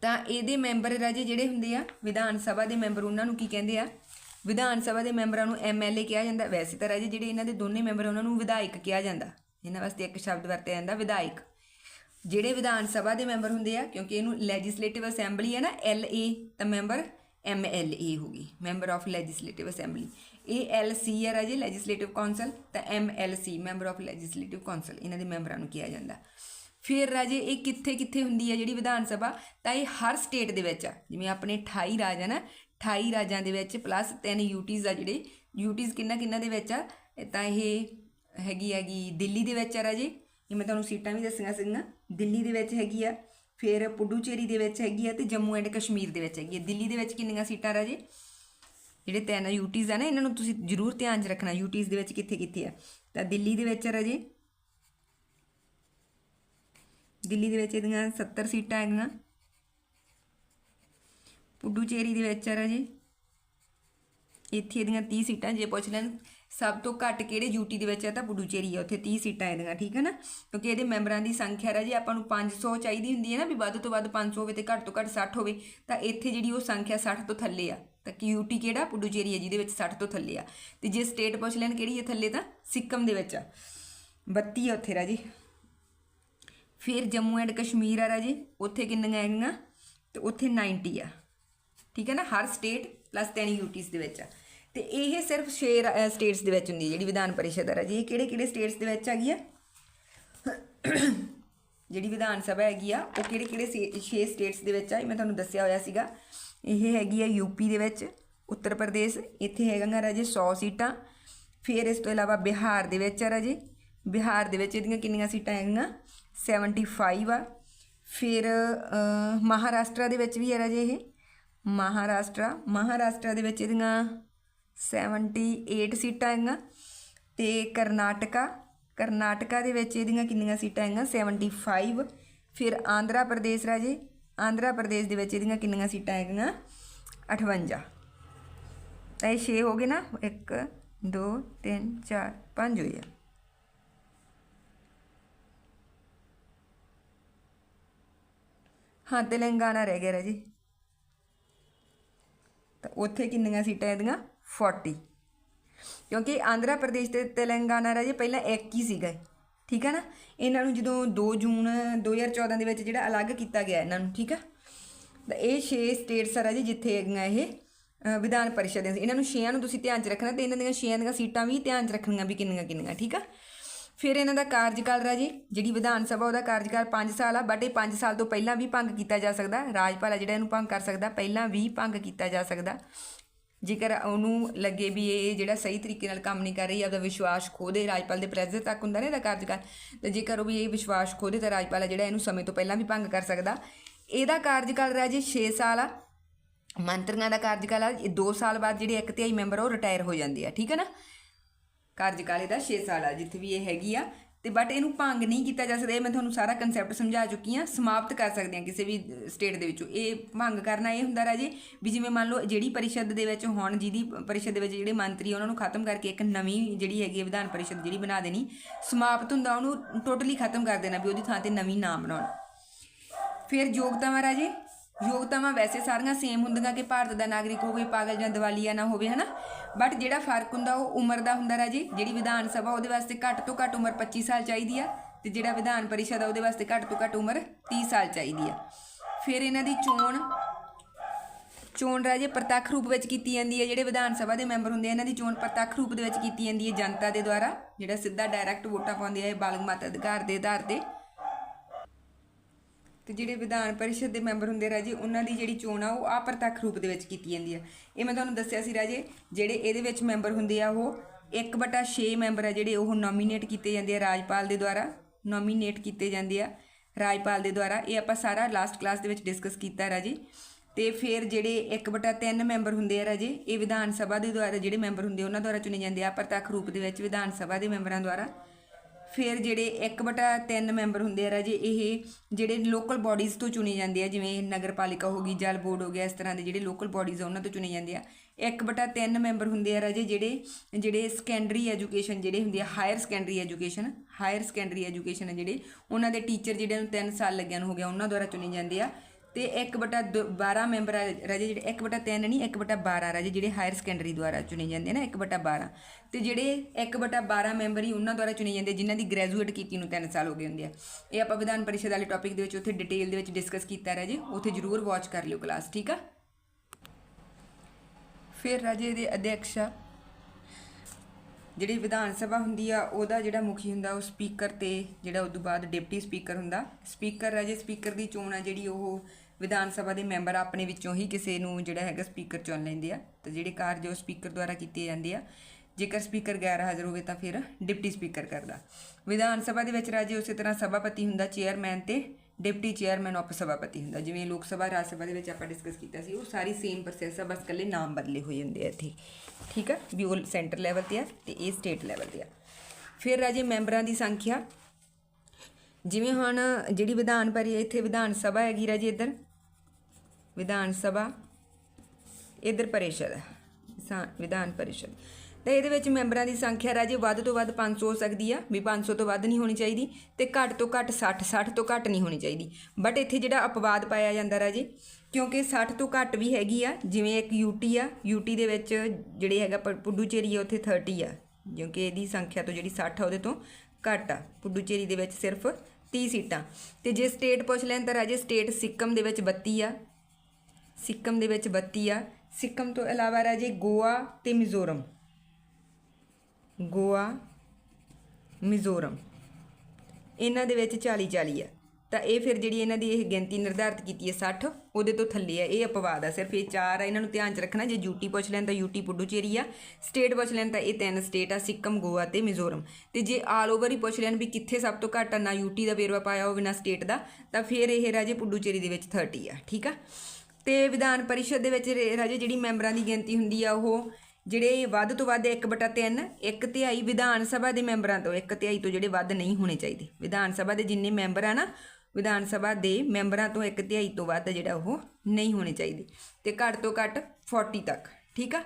ਤਾਂ ਇਹਦੇ ਮੈਂਬਰ ਰਾਜੇ ਜਿਹੜੇ ਹੁੰਦੇ ਆ, ਵਿਧਾਨ ਸਭਾ ਦੇ ਮੈਂਬਰ, ਉਹਨਾਂ ਨੂੰ ਕੀ ਕਹਿੰਦੇ ਆ? ਵਿਧਾਨ ਸਭਾ ਦੇ ਮੈਂਬਰਾਂ ਨੂੰ ਐਮਐਲਏ ਕਿਹਾ ਜਾਂਦਾ। ਵੈਸੇ ਤਾਂ ਰਾਜੇ ਜਿਹੜੇ ਇਹਨਾਂ ਦੇ ਦੋਨੇ ਮੈਂਬਰ, ਉਹਨਾਂ ਨੂੰ ਵਿਧਾਇਕ ਕਿਹਾ ਜਾਂਦਾ। ਇਹਨਾਂ ਵਾਸਤੇ ਇੱਕ ਸ਼ਬਦ ਵਰਤਿਆ ਜਾਂਦਾ, ਵਿਧਾਇਕ। ਜਿਹੜੇ ਵਿਧਾਨ ਸਭਾ ਦੇ ਮੈਂਬਰ ਹੁੰਦੇ ਆ, ਕਿਉਂਕਿ ਇਹਨੂੰ ਲੈਜਿਸਲੇਟਿਵ ਅਸੈਂਬਲੀ ਹੈ ਨਾ ਐਲਏ ਤਾਂ ਮੈਂਬਰ ਐਮਐਲਏ ਹੋਗੀ ਮੈਂਬਰ ਆਫ ਲੈਜਿਸਲੇਟਿਵ ਅਸੈਂਬਲੀ ਇਹ ਐਲਸੀ ਹੈ ਰਾਜੇ ਲੈਜਿਸਲੇਟਿਵ ਕਾਉਂਸਲ ਤਾਂ MLC member of legislative council ਇਹਨਾਂ ਦੇ ਮੈਂਬਰਾਂ ਨੂੰ ਕਿਹਾ ਜਾਂਦਾ। ਫਿਰ ਰਾਜੇ, ਇਹ ਕਿੱਥੇ ਕਿੱਥੇ ਹੁੰਦੀ ਹੈ ਜਿਹੜੀ ਵਿਧਾਨ ਸਭਾ? ਤਾਂ ਇਹ ਹਰ ਸਟੇਟ ਦੇ ਵਿੱਚ ਆ। ਜਿਵੇਂ ਆਪਣੇ 28 ਰਾਜ ਆ ਨਾ 28 ਰਾਜਾਂ ਦੇ ਵਿੱਚ ਪਲੱਸ 3 ਯੂਟੀਜ਼ ਆ ਜਿਹੜੇ ਯੂਟੀਜ਼ ਕਿੰਨਾ ਕਿੰਨਾ ਦੇ ਵਿੱਚ ਆ ਇਹ ਤਾਂ ਇਹ ਹੈਗੀ ਹੈਗੀ ਦਿੱਲੀ ਦੇ ਵਿੱਚ ਆ ਰਾਜੇ ਇਹ ਮੈਂ ਤੁਹਾਨੂੰ ਸੀਟਾਂ ਵੀ ਦੱਸੀਆਂ ਸੀਗੀਆਂ ਦਿੱਲੀ ਦੇ ਵਿੱਚ ਹੈਗੀ ਆ ਫਿਰ ਪੁਡੂਚੇਰੀ ਦੇ ਵਿੱਚ ਹੈਗੀ ਆ ਤੇ ਜੰਮੂ ਐਂਡ ਕਸ਼ਮੀਰ ਦੇ ਵਿੱਚ ਹੈਗੀ ਆ ਦਿੱਲੀ ਦੇ ਵਿੱਚ ਕਿੰਨੀਆਂ ਸੀਟਾਂ ਰਾਜੇ ਜਿਹੜੇ ਤਿੰਨ ਯੂਟੀਜ਼ ਆ ਨਾ ਇਹਨਾਂ ਨੂੰ ਤੁਸੀਂ ਜ਼ਰੂਰ ਧਿਆਨ 'ਚ ਰੱਖਣਾ ਯੂਟੀਜ਼ ਦੇ ਵਿੱਚ ਕਿੱਥੇ ਕਿੱਥੇ ਆ ਤਾਂ ਦਿੱਲੀ ਦੇ ਵਿੱਚ ਆ ਰਾਜੇ ਦਿੱਲੀ ਦੇ ਵਿੱਚ ਇਹਦੀਆਂ 70 ਸੀਟਾਂ ਹੈਗੀਆਂ ਪੁਡੂਚੇਰੀ ਦੇ ਵਿੱਚ ਆ ਰਾਜੇ। ਇੱਥੇ ਇਹਦੀਆਂ 30 ਸੀਟਾਂ, ਜੇ ਪੁੱਛ ਲੈਣ, ਸਭ ਤੋਂ ਘੱਟ ਕਿਹੜੇ ਯੂਟੀ ਦੇ ਵਿੱਚ ਹੈ ਤਾਂ ਪੁਡੂਚੇਰੀ ਆ, ਉੱਥੇ 30 ਸੀਟਾਂ ਇਹਦੀਆਂ, ਠੀਕ ਹੈ ਨਾ? ਕਿਉਂਕਿ ਇਹਦੇ ਮੈਂਬਰਾਂ ਦੀ ਸੰਖਿਆ ਰਾਜੇ, ਆਪਾਂ ਨੂੰ 500 ਚਾਹੀਦੀ ਹੁੰਦੀ ਹੈ ਨਾ, ਵੀ ਵੱਧ ਤੋਂ ਵੱਧ 500 ਹੋਵੇ ਤੇ ਘੱਟ ਤੋਂ ਘੱਟ 60 ਹੋਵੇ, ਤਾਂ ਇੱਥੇ ਜਿਹੜੀ ਉਹ ਸੰਖਿਆ 60 ਤੋਂ ਥੱਲੇ ਆ। ਤਾਂ ਕਿ ਯੂਟੀ ਕਿਹੜਾ? ਪੁਡੂਚੇਰੀ ਹੈ ਜਿਹਦੇ ਵਿੱਚ 60 ਤੋਂ ਥੱਲੇ ਆ। ਤੇ ਜੇ ਸਟੇਟ ਪੁੱਛ ਲੈਣ ਕਿਹੜੀ ਹੈ ਥੱਲੇ, ਤਾਂ ਸਿੱਕਮ ਦੇ ਵਿੱਚ ਆ। 32 ਆ ਉੱਥੇ ਰਾਜੇ। ਫਿਰ ਜੰਮੂ ਐਂਡ ਕਸ਼ਮੀਰ ਆ ਰਾਜੇ, ਉੱਥੇ ਕਿੰਨੀਆਂ ਹੈਗੀਆਂ? ਤੇ ਉੱਥੇ 90 ਆ। ਠੀਕ ਹੈ ਨਾ, ਹਰ ਸਟੇਟ ਪਲੱਸ 10 ਯੂਟੀਜ਼ ਦੇ ਵਿੱਚ ਆ। ਤੇ ਇਹ ਸਿਰਫ 6 ਸਟੇਟਸ ਦੇ ਵਿੱਚ ਹੁੰਦੀ ਹੈ ਜਿਹੜੀ ਵਿਧਾਨ ਪਰਿਸ਼ਦ ਆ ਰਾਜੇ। ਇਹ ਕਿਹੜੇ ਕਿਹੜੇ ਸਟੇਟਸ ਦੇ ਵਿੱਚ ਹੈਗੀ ਆ? ਜਿਹੜੀ ਵਿਧਾਨ ਸਭਾ ਹੈਗੀ ਆ, ਉਹ ਕਿਹੜੇ ਕਿਹੜੇ 6 ਸਟੇਟਸ ਦੇ ਵਿੱਚ ਆ ਮੈਂ ਤੁਹਾਨੂੰ ਦੱਸਿਆ ਹੋਇਆ ਸੀਗਾ। ਇਹ ਹੈਗੀ ਆ ਯੂਪੀ ਦੇ ਵਿੱਚ, ਉੱਤਰ ਪ੍ਰਦੇਸ਼, ਇੱਥੇ ਹੈਗਾ ਰਾਜੇ 100 ਸੀਟਾਂ। ਫਿਰ ਇਸ ਤੋਂ ਇਲਾਵਾ ਬਿਹਾਰ ਦੇ ਵਿੱਚ ਆ ਰਾਜੇ। ਬਿਹਾਰ ਦੇ ਵਿੱਚ ਇਹਦੀਆਂ ਕਿੰਨੀਆਂ ਸੀਟਾਂ ਹੈਗੀਆਂ? 75 ਆ। ਫਿਰ ਮਹਾਰਾਸ਼ਟਰ ਦੇ ਵਿੱਚ ਵੀ ਹੈ ਰਾਜੇ ਇਹ। ਮਹਾਰਾਸ਼ਟਰ ਮਹਾਰਾਸ਼ਟਰ ਦੇ ਵਿੱਚ ਇਹਦੀਆਂ 78 ਸੀਟਾਂ ਹੈਗੀਆਂ ਤੇ ਕਰਨਾਟਕਾ ਕਰਨਾਟਕਾ ਦੇ ਵਿੱਚ ਇਹਦੀਆਂ ਕਿੰਨੀਆਂ ਸੀਟਾਂ ਹੈਗੀਆਂ? 75 ਫਿਰ ਆਂਧਰਾ ਪ੍ਰਦੇਸ਼ ਰਾਜੇ, ਆਂਧਰਾ ਪ੍ਰਦੇਸ਼ ਦੇ ਵਿੱਚ ਇਹਦੀਆਂ ਕਿੰਨੀਆਂ ਸੀਟਾਂ ਹੈਗੀਆਂ? 58 ਤਾਂ ਇਹ 6 ਹੋ ਗਏ ਨਾ? 1 2 3 4 5 ਹੋਏ ਆ। ਹਾਂ, ਤੇਲੰਗਾਨਾ ਰਹਿ ਗਿਆ ਰਾਜੀ। ਤਾਂ ਉੱਥੇ ਕਿੰਨੀਆਂ ਸੀਟਾਂ ਇਹਦੀਆਂ? 40 ਕਿਉਂਕਿ ਆਂਧਰਾ ਪ੍ਰਦੇਸ਼ ਤੇ ਤੇਲੰਗਾਨਾ ਰਾਜੇ ਪਹਿਲਾਂ ਇੱਕ ਹੀ ਸੀਗਾ ਠੀਕ ਹੈ ਨਾ? ਇਹਨਾਂ ਨੂੰ ਜਦੋਂ 2 ਜੂਨ 2014 ਦੇ ਵਿੱਚ ਜਿਹੜਾ ਅਲੱਗ ਕੀਤਾ ਗਿਆ ਇਹਨਾਂ ਨੂੰ, ਠੀਕ ਆ? ਤਾਂ ਇਹ 6 ਸਟੇਟਸ ਆ ਰਾਜੇ ਜਿੱਥੇ ਹੈਗੀਆਂ ਇਹ ਵਿਧਾਨ ਪਰਿਸ਼ਦ ਦੀਆਂ ਇਹਨਾਂ ਨੂੰ ਛੇਆਂ ਨੂੰ ਤੁਸੀਂ ਧਿਆਨ 'ਚ ਰੱਖਣਾ ਤੇ ਇਹਨਾਂ ਦੀਆਂ ਛੇਆਂ ਦੀਆਂ ਸੀਟਾਂ ਵੀ ਧਿਆਨ 'ਚ ਰੱਖਣੀਆਂ ਵੀ ਕਿੰਨੀਆਂ ਕਿੰਨੀਆਂ ਠੀਕ ਆ? ਫਿਰ ਇਹਨਾਂ ਦਾ ਕਾਰਜਕਾਲ ਰਿਹਾ ਜੀ ਜਿਹੜੀ ਵਿਧਾਨ ਸਭਾ, ਉਹਦਾ ਕਾਰਜਕਾਲ 5 ਸਾਲ ਆ ਬਟ ਇਹ 5 ਸਾਲ ਤੋਂ ਪਹਿਲਾਂ ਵੀ ਭੰਗ ਕੀਤਾ ਜਾ ਸਕਦਾ। ਰਾਜਪਾਲ ਆ ਜਿਹੜਾ ਇਹਨੂੰ ਭੰਗ ਕਰ ਸਕਦਾ, ਪਹਿਲਾਂ ਵੀ ਭੰਗ ਕੀਤਾ ਜਾ ਸਕਦਾ। ਜੇਕਰ ਉਹਨੂੰ ਲੱਗੇ ਵੀ ਇਹ ਜਿਹੜਾ ਸਹੀ ਤਰੀਕੇ ਨਾਲ ਕੰਮ ਨਹੀਂ ਕਰ ਰਹੀ, ਆਪਦਾ ਵਿਸ਼ਵਾਸ ਖੋਦੇ ਰਾਜਪਾਲ ਦੇ ਪ੍ਰੈਜੀਡੈਂਟ ਤੱਕ ਹੁੰਦਾ ਨੇ ਇਹਦਾ ਕਾਰਜਕਾਲ, ਤੇ ਜੇਕਰ ਉਹ ਵੀ ਇਹ ਵਿਸ਼ਵਾਸ ਖੋਦੇ ਤਾਂ ਰਾਜਪਾਲ ਆ ਜਿਹੜਾ ਇਹਨੂੰ ਸਮੇਂ ਤੋਂ ਪਹਿਲਾਂ ਵੀ ਭੰਗ ਕਰ ਸਕਦਾ। ਇਹਦਾ ਕਾਰਜਕਾਲ ਰਿਹਾ ਜੀ 6 ਸਾਲ ਆ। ਮੰਤਰੀਆਂ ਦਾ ਕਾਰਜਕਾਲ ਆ। 2 ਸਾਲ ਬਾਅਦ ਜਿਹੜੇ ਇੱਕ ਤਿਹਾਈ ਮੈਂਬਰ ਆ, ਉਹ ਰਿਟਾਇਰ ਹੋ ਜਾਂਦੇ ਆ, ਠੀਕ ਹੈ ਨਾ? ਕਾਰਜਕਾਲ ਇਹਦਾ 6 ਸਾਲ ਆ, ਜਿੱਥੇ ਵੀ ਇਹ ਹੈਗੀ ਆ। ਤੇ ਬਟ ਇਹਨੂੰ ਭੰਗ ਨਹੀਂ ਕੀਤਾ ਜਾ ਸਕਦਾ, ਇਹ ਮੈਂ ਤੁਹਾਨੂੰ ਸਾਰਾ ਕਨਸੈਪਟ ਸਮਝਾ ਚੁੱਕੀ ਆ, ਸਮਾਪਤ ਕਰ ਸਕਦੇ ਆ ਕਿਸੇ ਵੀ ਸਟੇਟ ਦੇ ਵਿੱਚੋਂ। ਇਹ ਭੰਗ ਕਰਨਾ ਇਹ ਹੁੰਦਾ ਰਾਜੇ, ਵੀ ਜਿਵੇਂ ਮੰਨ ਲਓ ਜਿਹੜੀ ਪਰਿਸ਼ਦ ਦੇ ਵਿੱਚ ਹੁਣ ਜਿਹਦੀ ਪਰਿਸ਼ਦ ਦੇ ਵਿੱਚ ਜਿਹੜੇ ਮੰਤਰੀ ਉਹਨਾਂ ਨੂੰ ਖਤਮ ਕਰਕੇ ਇੱਕ ਨਵੀਂ ਜਿਹੜੀ ਹੈਗੀ ਹੈ ਵਿਧਾਨ ਪਰਿਸ਼ਦ ਜਿਹੜੀ ਬਣਾ ਦੇਣੀ, ਸਮਾਪਤ ਹੁੰਦਾ ਉਹਨੂੰ ਟੋਟਲੀ ਖਤਮ ਕਰ ਦੇਣਾ ਵੀ ਉਹਦੀ ਥਾਂ ਤੇ ਨਵੀਂ ਨਾਮ ਬਣਾਉਣਾ। ਫਿਰ ਯੋਗਤਾਵਾਂ ਰਾਜੇ ਯੋਗਤਾਵਾਂ ਵੈਸੇ ਸਾਰੀਆਂ ਸੇਮ ਹੁੰਦੀਆਂ ਕਿ ਭਾਰਤ ਦਾ ਨਾਗਰਿਕ ਹੋਵੇ, ਪਾਗਲ ਜਾਂ ਦਿਵਾਲੀਆ ਨਾ ਹੋਵੇ, ਹਨਾ? ਬਟ ਜਿਹੜਾ ਫ਼ਰਕ ਹੁੰਦਾ ਉਹ ਉਮਰ ਦਾ ਹੁੰਦਾ ਰਾਜੇ। ਜਿਹੜੀ ਵਿਧਾਨ ਸਭਾ ਉਹਦੇ ਵਾਸਤੇ ਘੱਟ ਤੋਂ ਘੱਟ ਉਮਰ 25 ਸਾਲ ਚਾਹੀਦੀ ਆ ਤੇ ਜਿਹੜਾ ਵਿਧਾਨ ਪਰਿਸ਼ਦ ਆ ਉਹਦੇ ਵਾਸਤੇ ਘੱਟ ਤੋਂ ਘੱਟ ਉਮਰ 30 ਸਾਲ ਚਾਹੀਦੀ ਆ। ਫਿਰ ਇਹਨਾਂ ਦੀ ਚੋਣ ਚੋਣ ਰਾਜੇ ਪ੍ਰਤੱਖ ਰੂਪ ਵਿੱਚ ਕੀਤੀ ਜਾਂਦੀ ਹੈ ਜਿਹੜੇ ਵਿਧਾਨ ਸਭਾ ਦੇ ਮੈਂਬਰ ਹੁੰਦੇ ਆ, ਇਹਨਾਂ ਦੀ ਚੋਣ ਪ੍ਰਤੱਖ ਰੂਪ ਦੇ ਵਿੱਚ ਕੀਤੀ ਜਾਂਦੀ ਹੈ ਜਨਤਾ ਦੇ ਦੁਆਰਾ। ਜਿਹੜਾ ਸਿੱਧਾ ਡਾਇਰੈਕਟ ਵੋਟਾਂ ਪਾਉਂਦੇ ਆ, ਇਹ ਬਾਲਗ ਮਤ ਅਧਿਕਾਰ ਦੇ ਆਧਾਰ ਤੇ। ਤੇ ਜਿਹੜੇ ਵਿਧਾਨ ਪਰਿਸ਼ਦ ਦੇ ਮੈਂਬਰ ਹੁੰਦੇ ਰਾਜੇ, ਉਹਨਾਂ ਦੀ ਜਿਹੜੀ ਚੋਣ ਆ, ਉਹ ਅਪਰਤੱਖ ਰੂਪ ਦੇ ਵਿੱਚ ਕੀਤੀ ਜਾਂਦੀ ਆ। ਇਹ ਮੈਂ ਤੁਹਾਨੂੰ ਦੱਸਿਆ ਸੀ ਰਾਜੇ, ਜਿਹੜੇ ਇਹਦੇ ਵਿੱਚ ਮੈਂਬਰ ਹੁੰਦੇ ਆ, ਉਹ 1/6 ਮੈਂਬਰ ਆ ਜਿਹੜੇ ਉਹ ਨੋਮੀਨੇਟ ਕੀਤੇ ਜਾਂਦੇ ਆ ਰਾਜਪਾਲ ਦੇ ਦੁਆਰਾ। ਨੋਮੀਨੇਟ ਕੀਤੇ ਜਾਂਦੇ ਆ ਰਾਜਪਾਲ ਦੇ ਦੁਆਰਾ। ਇਹ ਆਪਾਂ ਸਾਰਾ ਲਾਸਟ ਕਲਾਸ ਦੇ ਵਿੱਚ ਡਿਸਕਸ ਕੀਤਾ ਰਾਜੇ। ਤੇ ਫਿਰ ਜਿਹੜੇ 1/3 ਮੈਂਬਰ ਹੁੰਦੇ ਆ ਰਾਜੇ, ਇਹ ਵਿਧਾਨ ਸਭਾ ਦੇ ਦੁਆਰਾ ਜਿਹੜੇ ਮੈਂਬਰ ਹੁੰਦੇ ਆ, ਉਹਨਾਂ ਦੁਆਰਾ ਚੁਣੇ ਜਾਂਦੇ ਆ ਪ੍ਰਤੱਖ ਰੂਪ ਦੇ ਵਿੱਚ ਵਿਧਾਨ ਸਭਾ ਦੇ ਮੈਂਬਰਾਂ ਦੁਆਰਾ। ਫਿਰ ਜਿਹੜੇ 1/3 ਮੈਂਬਰ ਹੁੰਦੇ ਆ ਰਾਜੇ, ਇਹ ਜਿਹੜੇ ਲੋਕਲ ਬਾਡੀਜ਼ ਤੋਂ ਚੁਣੇ ਜਾਂਦੇ ਆ, ਜਿਵੇਂ ਨਗਰਪਾਲਿਕਾ ਹੋ ਗਈ, ਜਲ ਬੋਰਡ ਹੋ ਗਿਆ, ਇਸ ਤਰ੍ਹਾਂ ਦੇ ਜਿਹੜੇ ਲੋਕਲ ਬਾਡੀਜ਼ ਆ ਉਹਨਾਂ ਤੋਂ ਚੁਣੇ ਜਾਂਦੇ ਆ। 1/3 ਮੈਂਬਰ ਹੁੰਦੇ ਆ ਰਾਜੇ, ਜਿਹੜੇ ਜਿਹੜੇ ਸੈਕੰਡਰੀ ਐਜੂਕੇਸ਼ਨ ਜਿਹੜੇ ਹੁੰਦੇ ਆ higher secondary education higher secondary education ਆ ਜਿਹੜੇ, ਉਹਨਾਂ ਦੇ ਟੀਚਰ ਜਿਹੜੇ ਨੂੰ 3 ਸਾਲ ਲੱਗਿਆ ਨੂੰ ਹੋ ਗਿਆ, ਉਹਨਾਂ ਦੁਆਰਾ ਚੁਣੇ ਜਾਂਦੇ ਆ। ਤੇ 1/12 ਮੈਂਬਰ ਰਾਜੇ ਜਿਹੜੇ 1/3 ਨਹੀਂ 1/12 ਰਾਜੇ ਜਿਹੜੇ ਹਾਇਰ ਸੈਕੰਡਰੀ ਦੁਆਰਾ ਚੁਣੇ ਜਾਂਦੇ ਆ ਨਾ 1/12 ਤੇ ਜਿਹੜੇ 1/12 ਮੈਂਬਰ ਹੀ ਉਹਨਾਂ ਦੁਆਰਾ ਚੁਣੇ ਜਾਂਦੇ ਜਿਨ੍ਹਾਂ ਦੀ ਗ੍ਰੈਜੂਏਟ ਕੀਤੀ ਨੂੰ 3 ਸਾਲ ਹੋ ਗਏ ਹੁੰਦੇ ਆ। ਇਹ ਆਪਾਂ ਵਿਧਾਨ ਪਰਿਸ਼ਦ ਵਾਲੇ ਟੌਪਿਕ ਦੇ ਵਿੱਚ ਉੱਥੇ ਡਿਟੇਲ ਦੇ ਵਿੱਚ ਡਿਸਕਸ ਕੀਤਾ ਰਾਜੇ, ਉੱਥੇ ਜਰੂਰ ਵਾਚ ਕਰ ਲਿਓ ਕਲਾਸ ਠੀਕ ਆ? ਫਿਰ ਰਾਜੇ ਦੇ ਅਧਿਕਸ਼ ਜਿਹੜੀ ਵਿਧਾਨ ਸਭਾ ਹੁੰਦੀ ਆ, ਉਹਦਾ ਜਿਹੜਾ ਮੁਖੀ ਹੁੰਦਾ, ਉਹ ਸਪੀਕਰ ਤੇ, ਜਿਹੜਾ ਉਸ ਤੋਂ ਬਾਅਦ ਡਿਪਟੀ ਸਪੀਕਰ ਹੁੰਦਾ। ਸਪੀਕਰ ਰਾਜੇ ਸਪੀਕਰ ਦੀ ਚੋਣ ਆ ਜਿਹੜੀ ਉਹ ਵਿਧਾਨ ਸਭਾ ਦੇ ਮੈਂਬਰ ਆਪਣੇ ਵਿੱਚੋਂ ਹੀ ਕਿਸੇ ਨੂੰ ਜਿਹੜਾ ਹੈਗਾ ਸਪੀਕਰ ਚੁਣ ਲੈਂਦੇ ਆ ਤੇ ਜਿਹੜੇ ਕਾਰਜ ਉਹ ਸਪੀਕਰ ਦੁਆਰਾ ਕੀਤੇ ਜਾਂਦੇ ਆ। ਜੇਕਰ ਸਪੀਕਰ ਗੈਰ ਹਾਜ਼ਰ ਹੋਵੇ ਤਾਂ ਫਿਰ ਡਿਪਟੀ ਸਪੀਕਰ ਕਰਦਾ। ਵਿਧਾਨ ਸਭਾ ਦੇ ਵਿੱਚ ਰਾਜੇ ਉਸੇ ਤਰ੍ਹਾਂ ਸਭਾਪਤੀ ਹੁੰਦਾ, ਚੇਅਰਮੈਨ ਤੇ ਡਿਪਟੀ ਚੇਅਰਮੈਨ ਉਪ ਸਭਾਪਤੀ ਹੁੰਦਾ। ਜਿਵੇਂ ਲੋਕ ਸਭਾ, ਰਾਜ ਸਭਾ ਦੇ ਵਿੱਚ ਆਪਾਂ ਡਿਸਕਸ ਕੀਤਾ ਸੀ, ਉਹ ਸਾਰੀ ਸੇਮ ਪ੍ਰੋਸੈਸ ਆ, ਬਸ ਇਕੱਲੇ ਨਾਮ ਬਦਲੇ ਹੋਏ ਹੁੰਦੇ ਆ ਇੱਥੇ। ਠੀਕ ਆ? ਵੀ ਉਹ ਸੈਂਟਰ ਲੈਵਲ ਤੇ ਆ ਤੇ ਇਹ ਸਟੇਟ ਲੈਵਲ ਤੇ ਆ। ਫਿਰ ਰਾਜੇ ਮੈਂਬਰਾਂ ਦੀ ਸੰਖਿਆ। ਜਿਵੇਂ ਹੁਣ ਜਿਹੜੀ ਵਿਧਾਨ ਪਰੀ ਇੱਥੇ ਵਿਧਾਨ ਸਭਾ ਹੈਗੀ ਰਾਜੇ ਇੱਧਰ। ਵਿਧਾਨ ਸਭਾ, ਇੱਧਰ ਪਰਿਸ਼ਦ ਵਿਧਾਨ ਪਰਿਸ਼ਦ। ਤੇ ਇਹਦੇ ਵਿੱਚ ਮੈਂਬਰਾਂ ਦੀ ਸੰਖਿਆ ਰਾਜੇ ਵੱਧ ਤੋਂ ਵੱਧ 500 ਹੋ ਸਕਦੀ ਆ, ਵੀ 500 ਤੋਂ ਵੱਧ ਨਹੀਂ ਹੋਣੀ ਚਾਹੀਦੀ ਤੇ ਘੱਟ ਤੋਂ ਘੱਟ 60 60 ਤੋਂ ਘੱਟ ਨਹੀਂ ਹੋਣੀ ਚਾਹੀਦੀ। ਬਟ ਇੱਥੇ ਜਿਹੜਾ ਅਪਵਾਦ ਪਾਇਆ ਜਾਂਦਾ ਰਾਜੇ, ਕਿਉਂਕਿ 60 ਤੋਂ ਘੱਟ ਵੀ ਹੈਗੀ ਆ, ਜਿਵੇਂ ਇੱਕ ਯੂਟੀ ਆ ਯੂਟੀ ਦੇ ਵਿੱਚ ਜਿਹੜੇ ਹੈਗਾ ਪ- ਪੁਡੂਚੇਰੀ ਆ, ਉੱਥੇ 30 ਆ, ਕਿਉਂਕਿ ਇਹਦੀ ਸੰਖਿਆ ਤੋਂ ਜਿਹੜੀ 60 ਆ, ਉਹਦੇ ਤੋਂ ਘੱਟ ਆ। ਪੁਡੂਚੇਰੀ ਦੇ ਵਿੱਚ ਸਿਰਫ 30 ਸੀਟਾਂ। ਤੇ ਜੇ ਸਟੇਟ ਪੁੱਛ ਲੈਣ ਤਾਂ ਰਾਜੇ ਸਟੇਟ ਸਿੱਕਮ ਦੇ ਵਿੱਚ 32 ਆ ਸਿੱਕਮ ਦੇ ਵਿੱਚ 32 ਆ। ਸਿੱਕਮ ਤੋਂ ਇਲਾਵਾ ਰਾਜੇ ਗੋਆ ਤੇ ਮਿਜ਼ੋਰਮ। ਗੋਆ, ਮਿਜ਼ੋਰਮ। ਇਹਨਾਂ ਦੇ ਵਿੱਚ 40 40 ਆ। ਤਾਂ ਇਹ ਫਿਰ ਜਿਹੜੀ ਇਹਨਾਂ ਦੀ ਇਹ ਗਿਣਤੀ ਨਿਰਧਾਰਿਤ ਕੀਤੀ ਹੈ 60 ਉਹਦੇ ਤੋਂ ਥੱਲੇ ਆ। ਇਹ ਅਪਵਾਦ ਆ। ਸਿਰਫ ਇਹ ਚਾਰ ਆ। ਇਹਨਾਂ ਨੂੰ ਧਿਆਨ 'ਚ ਰੱਖਣਾ, ਜੇ ਯੂਟੀ ਪੁੱਛ ਲੈਣ ਤਾਂ ਯੂਟੀ ਪੁਡੂਚੇਰੀ ਆ। ਸਟੇਟ ਪੁੱਛ ਲੈਣ ਤਾਂ ਇਹ ਤਿੰਨ ਸਟੇਟ ਆ, ਸਿੱਕਮ, ਗੋਆ ਤੇ ਮਿਜ਼ੋਰਮ। ਤੇ ਜੇ ਆਲ ਓਵਰ ਹੀ ਪੁੱਛ ਲੈਣ ਵੀ ਕਿੱਥੇ ਸਭ ਤੋਂ ਘੱਟ ਆ, ਨਾ ਯੂਟੀ ਦਾ ਵੇਰਵਾ ਪਾਇਆ ਹੋਵੇ, ਨਾ ਸਟੇਟ ਦਾ, ਤਾਂ ਫਿਰ ਇਹ ਰਾਜੇ ਪੁਡੂਚੇਰੀ ਦੇ ਵਿੱਚ 30 ਆ। ਠੀਕ ਆ? ਤੇ ਵਿਧਾਨ ਪਰਿਸ਼ਦ ਦੇ ਵਿੱਚ ਰੇ- ਰਾਜੇ ਜਿਹੜੀ ਮੈਂਬਰਾਂ ਦੀ ਗਿਣਤੀ ਹੁੰਦੀ ਆ ਉਹ ਜਿਹੜੇ ਵੱਧ ਤੋਂ ਵੱਧ 1/3 ਇੱਕ ਤਿਹਾਈ ਵਿਧਾਨ ਸਭਾ ਦੇ ਮੈਂਬਰਾਂ ਤੋਂ, ਇੱਕ ਤਿਹਾਈ ਤੋਂ ਜਿਹੜੇ ਵੱਧ ਨਹੀਂ ਹੋਣੇ ਚਾਹੀਦੇ। ਵਿਧਾਨ ਸਭਾ ਦੇ ਜਿੰਨੇ ਮੈਂਬਰ ਆ ਨਾ, ਵਿਧਾਨ ਸਭਾ ਦੇ ਮੈਂਬਰਾਂ ਤੋਂ ਇੱਕ ਤਿਹਾਈ ਤੋਂ ਵੱਧ ਜਿਹੜਾ ਉਹ ਨਹੀਂ ਹੋਣੇ ਚਾਹੀਦੇ। ਤੇ ਘੱਟ ਤੋਂ ਘੱਟ 40 ਤੱਕ, ਠੀਕ ਆ?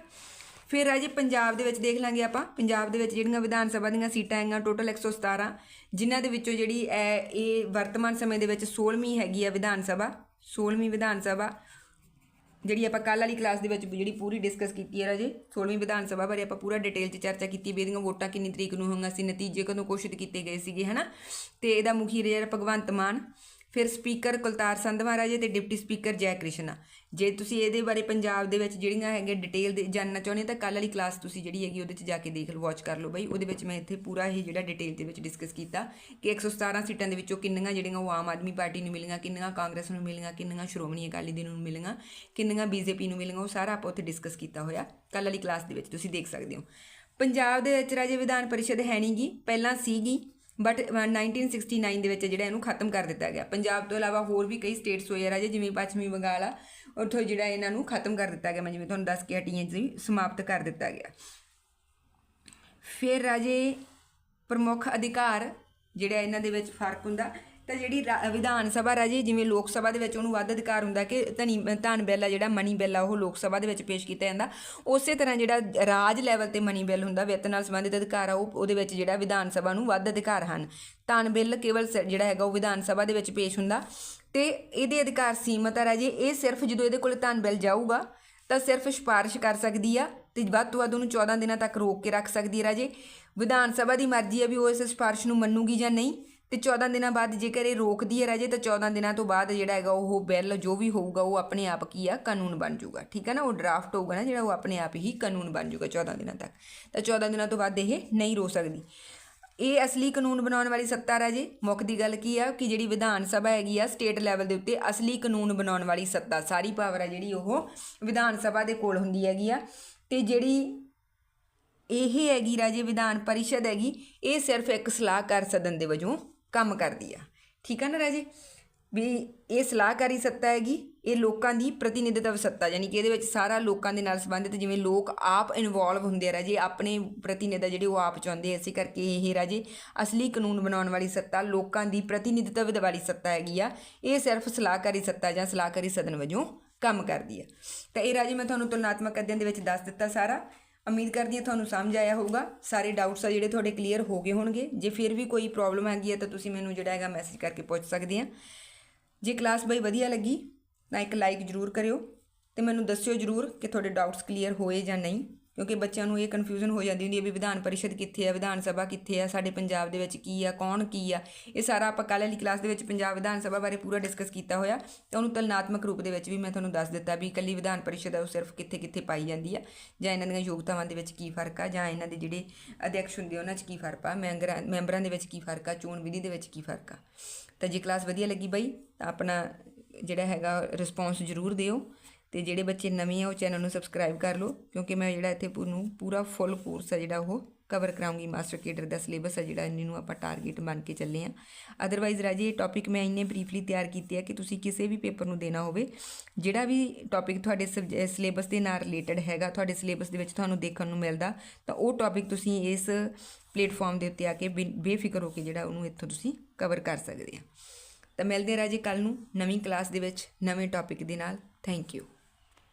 ਫਿਰ ਰਾਜੇ ਪੰਜਾਬ ਦੇ ਵਿੱਚ ਦੇਖ ਲਾਂਗੇ ਆਪਾਂ। ਪੰਜਾਬ ਦੇ ਵਿੱਚ ਜਿਹੜੀਆਂ ਵਿਧਾਨ ਸਭਾ ਦੀਆਂ ਸੀਟਾਂ ਹੈਗੀਆਂ ਟੋਟਲ 117 ਜਿਨ੍ਹਾਂ ਦੇ ਵਿੱਚੋਂ ਜਿਹੜੀ ਇਹ ਇਹ ਵਰਤਮਾਨ ਸਮੇਂ ਦੇ ਵਿੱਚ 16ਵੀਂ ਹੈਗੀ ਆ ਵਿਧਾਨ ਸਭਾ 16ਵੀਂ ਵਿਧਾਨ ਸਭਾ। ਜਿਹੜੀ ਆਪਾਂ ਕੱਲ ਵਾਲੀ ਕਲਾਸ ਦੇ ਵਿੱਚ ਜਿਹੜੀ ਪੂਰੀ ਡਿਸਕਸ ਕੀਤੀ ਹੈ ਰਾਜੇ 16ਵੀਂ ਵਿਧਾਨ ਸਭਾ ਬਾਰੇ ਆਪਾਂ ਪੂਰਾ ਡਿਟੇਲ 'ਚ ਚਰਚਾ ਕੀਤੀ ਵੀ ਇਹਦੀਆਂ ਵੋਟਾਂ ਕਿੰਨੀ ਤਰੀਕ ਨੂੰ ਹੋਣਗੀਆਂ ਸੀ, ਨਤੀਜੇ ਕਦੋਂ ਘੋਸ਼ਿਤ ਕੀਤੇ ਗਏ ਸੀਗੇ, ਹਨਾ? ਤੇ ਇਹਦਾ ਮੁਖੀ ਰਿਹਾ ਭਗਵੰਤ ਮਾਨ। ਫਿਰ ਸਪੀਕਰ ਕੁਲਤਾਰ ਸੰਧਵਾ ਰਾਜੇ ਤੇ ਡਿਪਟੀ ਸਪੀਕਰ ਜੈ ਕ੍ਰਿਸ਼ਨਾ। ਜੇ ਤੁਸੀਂ ਇਹਦੇ ਬਾਰੇ ਪੰਜਾਬ ਦੇ ਵਿੱਚ ਜਿਹੜੀਆਂ ਹੈਗੇ ਡਿਟੇਲ ਦੇ ਜਾਣਨਾ ਚਾਹੁੰਦੇ ਤਾਂ ਕੱਲ ਵਾਲੀ ਕਲਾਸ ਤੁਸੀਂ ਜਿਹੜੀ ਹੈਗੀ ਉਹਦੇ 'ਚ ਜਾ ਕੇ ਦੇਖ ਲਓ ਵਾਚ ਕਰ ਲਓ ਬਈ। ਉਹਦੇ ਵਿੱਚ ਮੈਂ ਇੱਥੇ ਪੂਰਾ ਇਹ ਜਿਹੜਾ ਡਿਟੇਲ ਦੇ ਵਿੱਚ ਡਿਸਕਸ ਕੀਤਾ ਕਿ 117 ਸੀਟਾਂ ਦੇ ਵਿੱਚੋਂ ਕਿੰਨੀਆਂ ਜਿਹੜੀਆਂ ਉਹ ਆਮ ਆਦਮੀ ਪਾਰਟੀ ਨੂੰ ਮਿਲੀਆਂ, ਕਿੰਨੀਆਂ ਕਾਂਗਰਸ ਨੂੰ ਮਿਲੀਆਂ, ਕਿੰਨੀਆਂ ਸ਼੍ਰੋਮਣੀ ਅਕਾਲੀ ਦਲ ਨੂੰ ਮਿਲੀਆਂ, ਕਿੰਨੀਆਂ ਬੀਜੇਪੀ ਨੂੰ ਮਿਲੀਆਂ, ਉਹ ਸਾਰਾ ਆਪਾਂ ਉੱਥੇ ਡਿਸਕਸ ਕੀਤਾ ਹੋਇਆ। ਕੱਲ ਵਾਲੀ ਕਲਾਸ ਦੇ ਵਿੱਚ ਤੁਸੀਂ ਦੇਖ ਸਕਦੇ ਹੋ। ਪੰਜਾਬ ਦੇ ਵਿੱਚ ਰਾਜੇ ਵਿਧਾਨ ਪਰਿਸ਼ਦ ਹੈ ਨਹੀਂਗੀ ਪਹਿਲਾਂ ਸੀਗੀ। ਬਟ 1969 uh, ਦੇ ਵਿੱਚ ਜਿਹੜਾ ਇਹਨੂੰ ਖਤਮ ਕਰ ਦਿੱਤਾ ਗਿਆ। ਪੰਜਾਬ ਤੋਂ ਇਲਾਵਾ ਹੋਰ ਵੀ ਕਈ ਸਟੇਟਸ ਹੋਏ ਆ ਰਾਜੇ, ਜਿਵੇਂ ਪੱਛਮੀ ਬੰਗਾਲ ਆ, ਉੱਥੋਂ ਜਿਹੜਾ ਇਹਨਾਂ ਨੂੰ ਖਤਮ ਕਰ ਦਿੱਤਾ ਗਿਆ। ਮੈਂ ਜਿਵੇਂ ਤੁਹਾਨੂੰ ਦੱਸ ਕੇ ਹਟੀ ਹਾਂ ਜੀ ਸਮਾਪਤ ਕਰ ਦਿੱਤਾ ਗਿਆ। ਫਿਰ ਰਾਜੇ, ਪ੍ਰਮੁੱਖ ਅਧਿਕਾਰ ਜਿਹੜਾ ਇਹਨਾਂ ਦੇ ਵਿੱਚ ਫ਼ਰਕ ਹੁੰਦਾ। ਤਾਂ ਜਿਹੜੀ ਰਾ- ਵਿਧਾਨ ਸਭਾ ਰਾਜੇ, ਜਿਵੇਂ ਲੋਕ ਸਭਾ ਦੇ ਵਿੱਚ ਉਹਨੂੰ ਵੱਧ ਅਧਿਕਾਰ ਹੁੰਦਾ ਕਿ ਧਨੀ, ਧਨ ਬਿੱਲ ਆ ਜਿਹੜਾ, ਮਨੀ ਬਿੱਲ ਆ, ਉਹ ਲੋਕ ਸਭਾ ਦੇ ਵਿੱਚ ਪੇਸ਼ ਕੀਤਾ ਜਾਂਦਾ। ਉਸੇ ਤਰ੍ਹਾਂ ਜਿਹੜਾ ਰਾਜ ਲੈਵਲ ਤੇ ਮਨੀ ਬਿੱਲ ਹੁੰਦਾ, ਵਿੱਤ ਨਾਲ ਸੰਬੰਧਿਤ ਅਧਿਕਾਰ ਆ, ਉਹ ਉਹਦੇ ਵਿੱਚ ਜਿਹੜਾ ਵਿਧਾਨ ਸਭਾ ਨੂੰ ਵੱਧ ਅਧਿਕਾਰ ਹਨ। ਧਨ ਬਿੱਲ ਕੇਵਲ ਸ- ਜਿਹੜਾ ਹੈਗਾ, ਉਹ ਵਿਧਾਨ ਸਭਾ ਦੇ ਵਿੱਚ ਪੇਸ਼ ਹੁੰਦਾ। ਤੇ ਇਹਦੇ ਅਧਿਕਾਰ ਸੀਮਤ ਆ ਰਾਜੇ, ਇਹ ਸਿਰਫ ਜਦੋਂ ਇਹਦੇ ਕੋਲ ਧਨ ਬਿੱਲ ਜਾਊਗਾ, ਤਾਂ ਸਿਰਫ ਸਿਫਾਰਿਸ਼ ਕਰ ਸਕਦੀ ਆ ਤੇ ਵੱਧ ਤੋਂ ਵੱਧ ਉਹਨੂੰ 14 ਦਿਨਾਂ ਤੱਕ ਰੋਕ ਕੇ ਰੱਖ ਸਕਦੀ ਹੈ ਰਾਜੇ। ਵਿਧਾਨ ਸਭਾ ਦੀ ਮਰਜ਼ੀ ਹੈ ਵੀ ਉਹ ਇਸ ਸਿਫਾਰਿਸ਼ ਨੂੰ ਮੰਨੂਗੀ ਜਾਂ ਨਹੀਂ। ਤੇ 14 ਦਿਨਾਂ ਬਾਅਦ ਜੇਕਰ ਇਹ ਰੋਕਦੀ ਹੈ ਰਾਜੇ, ਤਾਂ 14 ਦਿਨਾਂ ਤੋਂ ਬਾਅਦ ਜਿਹੜਾ ਹੈਗਾ ਉਹ ਬਿੱਲ ਜੋ ਵੀ ਹੋਊਗਾ, ਉਹ ਆਪਣੇ ਆਪ ਕੀ ਆ? ਕਾਨੂੰਨ ਬਣ ਜਾਊਗਾ। ਠੀਕ ਹੈ ਨਾ? ਉਹ ਡਰਾਫਟ ਹੋਊਗਾ ਨਾ ਜਿਹੜਾ, ਉਹ ਆਪਣੇ ਆਪ ਹੀ ਕਾਨੂੰਨ ਬਣ ਜਾਊਗਾ 14 ਦਿਨਾਂ ਤੱਕ। ਤਾਂ 14 ਦਿਨਾਂ ਤੋਂ ਬਾਅਦ ਇਹ ਨਹੀਂ ਰੋ ਸਕਦੀ। ਇਹ ਅਸਲੀ ਕਾਨੂੰਨ ਬਣਾਉਣ ਵਾਲੀ ਸੱਤਾ ਰਾਜੇ। ਮੁੱਖ ਦੀ ਗੱਲ ਕੀ ਆ? ਕਿ ਜਿਹੜੀ ਵਿਧਾਨ ਸਭਾ ਹੈਗੀ ਆ, ਸਟੇਟ ਲੈਵਲ ਦੇ ਉੱਤੇ ਅਸਲੀ ਕਾਨੂੰਨ ਬਣਾਉਣ ਵਾਲੀ ਸੱਤਾ। ਸਾਰੀ ਪਾਵਰ ਆ ਜਿਹੜੀ ਉਹ ਵਿਧਾਨ ਸਭਾ ਦੇ ਕੋਲ ਹੁੰਦੀ ਹੈਗੀ ਆ। ਤੇ ਜਿਹੜੀ ਇਹ ਹੈਗੀ ਰਾਜੇ ਵਿਧਾਨ ਪਰਿਸ਼ਦ ਹੈਗੀ, ਇਹ ਸਿਰਫ ਇੱਕ ਸਲਾਹਕਾਰ ਸਦਨ ਦੇ ਵਜੋਂ ਕੰਮ ਕਰਦੀ ਆ। ਠੀਕ ਆ ਨਾ ਰਾਜੇ? ਵੀ ਇਹ ਸਲਾਹਕਾਰੀ ਸੱਤਾ ਹੈਗੀ ਇਹ ਲੋਕਾਂ ਦੀ ਪ੍ਰਤੀਨਿਧਤਵ ਸੱਤਾ ਯਾਨੀ ਕਿ ਇਹਦੇ ਵਿੱਚ ਸਾਰਾ ਲੋਕਾਂ ਦੇ ਨਾਲ ਸੰਬੰਧਿਤ ਜਿਵੇਂ ਲੋਕ ਆਪ ਇਨਵੋਲਵ ਹੁੰਦੇ ਆ ਰਾਜੇ ਆਪਣੇ ਪ੍ਰਤੀਨਿਧ ਜਿਹੜੇ ਉਹ ਆਪ ਚਾਹੁੰਦੇ ਆ, ਇਸੇ ਕਰਕੇ ਇਹ ਰਾਜੇ ਅਸਲੀ ਕਾਨੂੰਨ ਬਣਾਉਣ ਵਾਲੀ ਸੱਤਾ ਲੋਕਾਂ ਦੀ ਪ੍ਰਤੀਨਿਧਤਵ ਵਾਲੀ ਸੱਤਾ ਹੈਗੀ ਆ। ਇਹ ਸਿਰਫ ਸਲਾਹਕਾਰੀ ਸੱਤਾ ਜਾਂ ਸਲਾਹਕਾਰੀ ਸਦਨ ਵਜੋਂ ਕੰਮ ਕਰਦੀ ਆ। ਤਾਂ ਇਹ ਰਾਜੇ ਮੈਂ ਤੁਹਾਨੂੰ ਤੁਲਨਾਤਮਕ ਅਧਿਐਨ ਦੇ ਵਿੱਚ ਦੱਸ ਦਿੱਤਾ ਸਾਰਾ। ਉਮੀਦ ਕਰਦੀ ਹਾਂ ਤੁਹਾਨੂੰ ਸਮਝ ਆਇਆ ਹੋਊਗਾ। ਸਾਰੇ ਡਾਊਟਸ ਆ ਜਿਹੜੇ ਤੁਹਾਡੇ ਕਲੀਅਰ ਹੋ ਗਏ ਹੋਣਗੇ। ਜੇ ਫਿਰ ਵੀ ਕੋਈ ਪ੍ਰੋਬਲਮ ਹੈਗੀ ਹੈ ਤਾਂ ਤੁਸੀਂ ਮੈਨੂੰ ਜਿਹੜਾ ਹੈਗਾ ਮੈਸੇਜ ਕਰਕੇ ਪੁੱਛ ਸਕਦੇ ਆ। ਜੇ ਕਲਾਸ ਬਈ ਵਧੀਆ ਲੱਗੀ ਤਾਂ ਇੱਕ ਲਾਈਕ ਜ਼ਰੂਰ ਕਰਿਓ ਤੇ ਮੈਨੂੰ ਦੱਸਿਓ ਜ਼ਰੂਰ ਕਿ ਤੁਹਾਡੇ ਡਾਊਟਸ ਕਲੀਅਰ ਹੋਏ ਜਾਂ ਨਹੀਂ। ਕਿਉਂਕਿ ਬੱਚਿਆਂ ਨੂੰ ਇਹ ਕਨਫਿਊਜ਼ਨ ਹੋ ਜਾਂਦੀ ਹੁੰਦੀ ਹੈ ਵੀ ਵਿਧਾਨ ਪਰਿਸ਼ਦ ਕਿੱਥੇ ਆ, ਵਿਧਾਨ ਸਭਾ ਕਿੱਥੇ ਆ, ਸਾਡੇ ਪੰਜਾਬ ਦੇ ਵਿੱਚ ਕੀ ਆ, ਕੌਣ ਕੀ ਆ। ਇਹ ਸਾਰਾ ਆਪਾਂ ਕੱਲ੍ਹ ਵਾਲੀ ਕਲਾਸ ਦੇ ਵਿੱਚ ਪੰਜਾਬ ਵਿਧਾਨ ਸਭਾ ਬਾਰੇ ਪੂਰਾ ਡਿਸਕਸ ਕੀਤਾ ਹੋਇਆ। ਤਾਂ ਉਹਨੂੰ ਤੁਲਨਾਤਮਕ ਰੂਪ ਦੇ ਵਿੱਚ ਵੀ ਮੈਂ ਤੁਹਾਨੂੰ ਦੱਸ ਦਿੱਤਾ ਵੀ ਇਕੱਲੀ ਵਿਧਾਨ ਪਰਿਸ਼ਦ ਆ, ਉਹ ਸਿਰਫ ਕਿੱਥੇ ਕਿੱਥੇ ਪਾਈ ਜਾਂਦੀ ਆ। ਜਾਂ ਇਹਨਾਂ ਦੀਆਂ ਯੋਗਤਾਵਾਂ ਦੇ ਵਿੱਚ ਕੀ ਫ਼ਰਕ ਆ, ਜਾਂ ਇਹਨਾਂ ਦੇ ਜਿਹੜੇ ਅਧਿਅਕਸ਼ ਹੁੰਦੇ ਆ, ਉਹਨਾਂ 'ਚ ਕੀ ਫ਼ਰਕ ਆ ਮੈਂਬਰਾਂ ਮੈਂਬਰਾਂ ਦੇ ਵਿੱਚ ਕੀ ਫ਼ਰਕ ਆ, ਚੋਣ ਵਿਧੀ ਦੇ ਵਿੱਚ ਕੀ ਫ਼ਰਕ ਆ। ਤਾਂ ਜੇ ਕਲਾਸ ਵਧੀਆ ਲੱਗੀ ਬਈ, ਤਾਂ ਆਪਣਾ ਜਿਹੜਾ ਹੈਗਾ ਰਿਸਪੌਂਸ ਜ਼ਰੂਰ ਦਿਓ। ਤੇ ਜਿਹੜੇ ਬੱਚੇ ਨਵੇਂ ਆ, ਉਹ ਚੈਨਲ ਨੂੰ ਸਬਸਕ੍ਰਾਈਬ ਕਰ ਲਓ, ਕਿਉਂਕਿ ਮੈਂ ਜਿਹੜਾ ਇੱਥੇ ਨੂੰ ਪੂਰਾ ਫੁੱਲ ਕੋਰਸ ਆ ਜਿਹੜਾ ਉਹ ਕਵਰ ਕਰਾਉਂਗੀ ਮਾਸਟਰ ਕੇਡਰ ਦਾ ਸਿਲੇਬਸ ਆ ਜਿਹੜਾ ਇਹਨੂੰ ਆਪਾਂ ਟਾਰਗੇਟ ਮੰਨ ਕੇ ਚੱਲੇ ਆ। ਅਦਰਵਾਈਜ਼ ਰਾਜੀ, ਇਹ ਟੌਪਿਕ ਮੈਂ ਇੰਨੇ ਬਰੀਫਲੀ ਤਿਆਰ ਕੀਤੇ ਆ ਕਿ ਤੁਸੀਂ ਕਿਸੇ ਵੀ ਪੇਪਰ ਨੂੰ ਦੇਣਾ ਹੋਵੇ, ਜਿਹੜਾ ਵੀ ਟੌਪਿਕ ਤੁਹਾਡੇ ਸਿਲੇਬਸ ਦੇ ਨਾਲ ਰਿਲੇਟਡ ਹੈਗਾ, ਤੁਹਾਡੇ ਸਿਲੇਬਸ ਦੇ ਵਿੱਚ ਤੁਹਾਨੂੰ ਦੇਖਣ ਨੂੰ ਮਿਲਦਾ, ਤਾਂ ਉਹ ਟੌਪਿਕ ਤੁਸੀਂ ਇਸ ਪਲੇਟਫਾਰਮ ਦੇ ਉੱਤੇ ਆ ਕੇ ਬੇ- ਬੇਫਿਕਰ ਹੋ ਕੇ ਜਿਹੜਾ ਉਹਨੂੰ ਇੱਥੋਂ ਤੁਸੀਂ ਕਵਰ ਕਰ ਸਕਦੇ ਆ। ਤਾਂ ਮਿਲਦੇ ਆ ਰਾਜੀ ਕੱਲ ਨੂੰ ਨਵੀਂ ਕਲਾਸ ਦੇ ਵਿੱਚ ਨਵੇਂ ਟੌਪਿਕ ਦੇ ਨਾਲ। Thank you